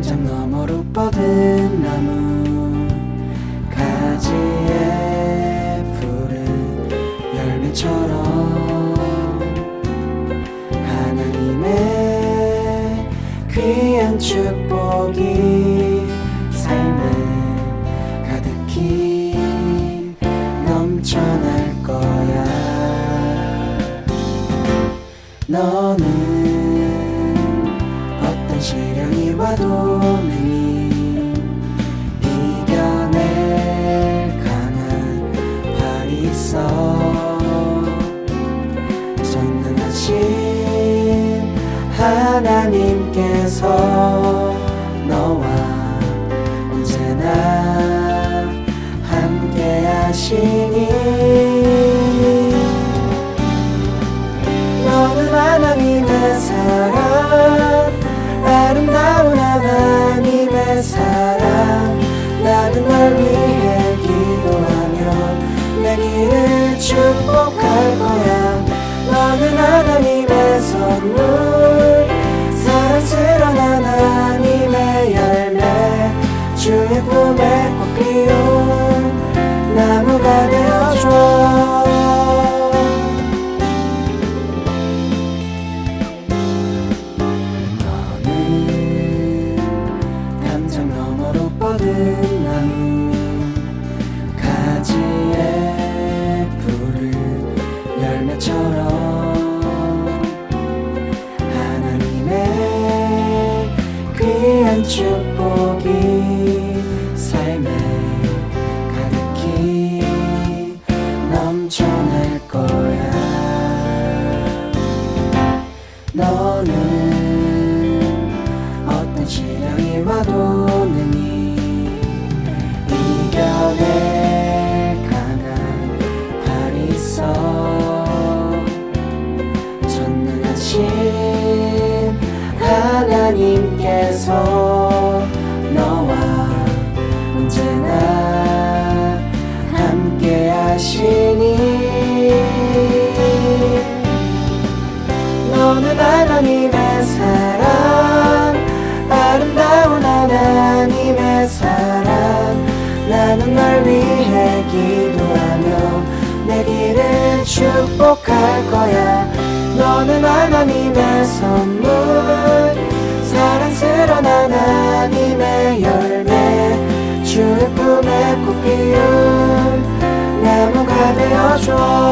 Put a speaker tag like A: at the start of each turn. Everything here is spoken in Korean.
A: 담장 너머로 뻗은 나무 가지에 푸른 열매처럼 하나님의 귀한 축복이 삶을 가득히 넘쳐날 거야. 너는 시련이 와도 능히 이겨낼 강한 발이 있어. 전능하신 하나님께서 너와 언제나 함께 하시니. 너는 하나님의 사랑 축복할 거야. 너는 하나님의 선물 축복이 삶에 가득히 넘쳐날 거야. 너는 어떤 시련이 와도 능히 이겨낼 강한 발이 있어. 전능하신 하나님께서 내 길을 축복할 거야. 너는 하나님의 선물. 사랑스러운 하나님의 열매. 주의 품에 꽃 피운 나무가 되어줘